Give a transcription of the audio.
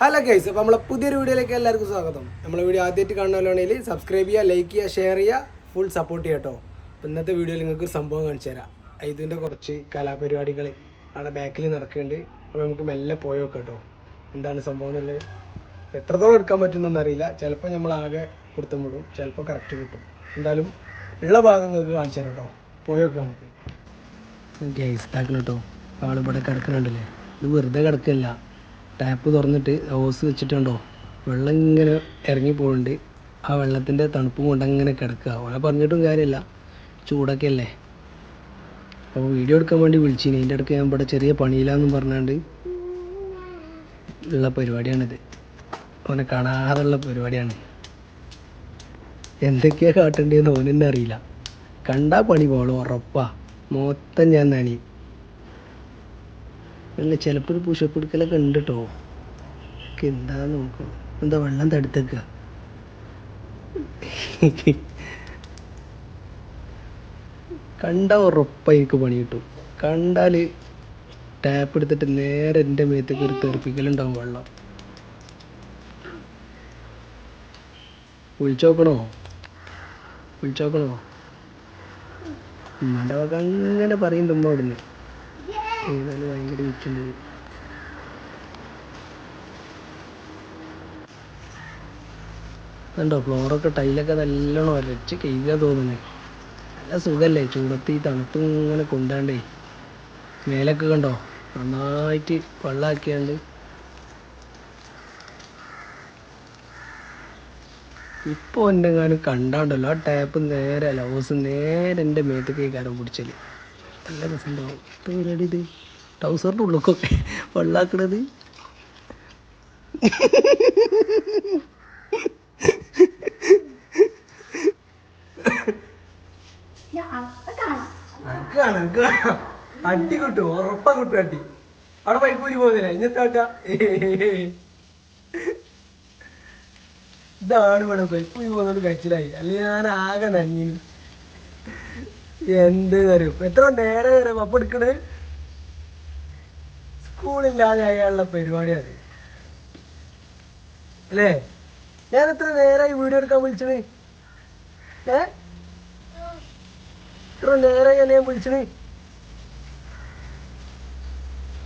Hello guys അപ്പോൾ നമ്മളെ പുതിയൊരു വീഡിയോയിലേക്ക് എല്ലാവർക്കും സ്വാഗതം. നമ്മളെ വീഡിയോ ആദ്യമായിട്ട് കാണുന്നവരാണെങ്കിൽ സബ്സ്ക്രൈബ് ചെയ്യുക ലൈക്ക് ചെയ്യുക ഷെയർ ചെയ്യുക ഫുൾ സപ്പോർട്ട് ചെയ്യുക കേട്ടോ. അപ്പോൾ ഇന്നത്തെ വീഡിയോയിൽ നിങ്ങൾക്ക് സംഭവം കാണിച്ചു തരാം. ഇതിന്റെ കുറച്ച് കലാപരിപാടികൾ അവിടെ ബാക്കിൽ നടക്കുന്നുണ്ട്. അപ്പോൾ നമുക്ക് മെല്ലെ പോയോ കേട്ടോ. എന്താണ് സംഭവം എന്നുള്ളത്? എത്രത്തോളം എടുക്കാൻ പറ്റുന്നൊന്നും അറിയില്ല. ചിലപ്പോൾ നമ്മൾ ആകെ കൊടുത്തും വിടും ചിലപ്പോൾ കറക്റ്റ് കിട്ടും. എന്തായാലും ഉള്ള ഭാഗം നിങ്ങൾക്ക് കാണിച്ചു തരാം കേട്ടോ. പോയോക്കെ നമുക്ക്. ഗൈസ് താക്കണം കേട്ടോ. ആളിവിടെ കിടക്കുന്നുണ്ടല്ലേ? ഇത് വെറുതെ കിടക്കില്ല. ടാപ്പ് തുറന്നിട്ട് ഹോസ് വെച്ചിട്ടുണ്ടോ? വെള്ളം ഇങ്ങനെ ഇറങ്ങി പോകുന്നുണ്ട് ആ വെള്ളത്തിന്റെ തണുപ്പ് കൊണ്ട് അങ്ങനെ കിടക്കുക. ഓനെ പറഞ്ഞിട്ടും കാര്യമില്ല. ചൂടൊക്കെ അല്ലേ? അപ്പോൾ വീഡിയോ എടുക്കാൻ വേണ്ടി വിളിച്ചിനി. അതിന്റെ ഇടയ്ക്ക് ഞാൻ ഇവിടെ ചെറിയ പണിയില്ലാന്നും പറഞ്ഞാണ്ട് ഉള്ള പരിപാടിയാണിത്. അവനെ കാണാതുള്ള പരിപാടിയാണ്. എന്തൊക്കെയാ കാട്ടേണ്ടതെന്ന് ഓനെന്നെ അറിയില്ല. കണ്ടാ പണി പോകണം ഉറപ്പാ. മൊത്തം ഞാൻ നനി അല്ല ചിലപ്പോൾ ഒരു പുഷപ്പ് എടുക്കലൊക്കെ ഉണ്ട് കേട്ടോ എന്താ നോക്കണം എന്താ വെള്ളം തടുത്തേക്ക? കണ്ട ഉറപ്പായിരിക്കും പണി കിട്ടും. കണ്ടാൽ ടാപ്പ് എടുത്തിട്ട് നേരെ എന്റെ മേത്തേക്ക് ഒരു തെറിപ്പിക്കലുണ്ടാവും വെള്ളം. വിളിച്ചോക്കണോ? വിളിച്ചോക്കണോ? ഉമ്മന്റെ വക അങ്ങനെ അവിടുന്ന്. ഏതായാലും ഭയങ്കര വിറ്റുണ്ട് കണ്ടോ ഫ്ലോറൊക്കെ ടൈലൊക്കെ നല്ലോണം വരച്ച് കഴുകാൻ തോന്നുന്നേ. നല്ല സുഖല്ലേ ചൂടത്ത് ഈ തണുപ്പ് ഇങ്ങനെ കൊണ്ടാണ്ടേ. മേലൊക്കെ കണ്ടോ നന്നായിട്ട് വെള്ളമാക്കിയാണ്ട് ഇപ്പോൾ എന്നെങ്ങാനും കണ്ടാണ്ടല്ലോ ആ ടാപ്പ് നേരെ ഹോസ് നേരെ എന്റെ മേത്തേക്ക് കാരം പിടിച്ചൽ. നല്ല രസമുണ്ടാവും. ഇപ്പം പരിപാടി ഇത്? ടൗസറിന്റെ ഉള്ളിലൊക്കെ വെള്ളാക്കണത്. അടി കിട്ടും ഉറപ്പാ കിട്ടും അടി. അവിടെ പൈക്കൂലി പോകുന്നില്ല ഇന്നത്തെ ഇതാണ് ഇവിടെ പൈക്കൂലി പോകുന്നത് കഴിച്ചിലായി അല്ലെങ്കിൽ ഞാൻ ആകെ നന്ദി എന്ത് തരും എത്ര നേരെ കാര്യം അപ്പൊ എടുക്കണേ സ്കൂളില്ലാതെ അയാളുടെ പരിപാടിയാണ്. അല്ലേ? ഞാൻ എത്ര നേരമായി വീഡിയോ എടുക്കാൻ വിളിച്ചത്? ഏ? ഇത്ര നേരമായി ഞാൻ വിളിച്ചത്?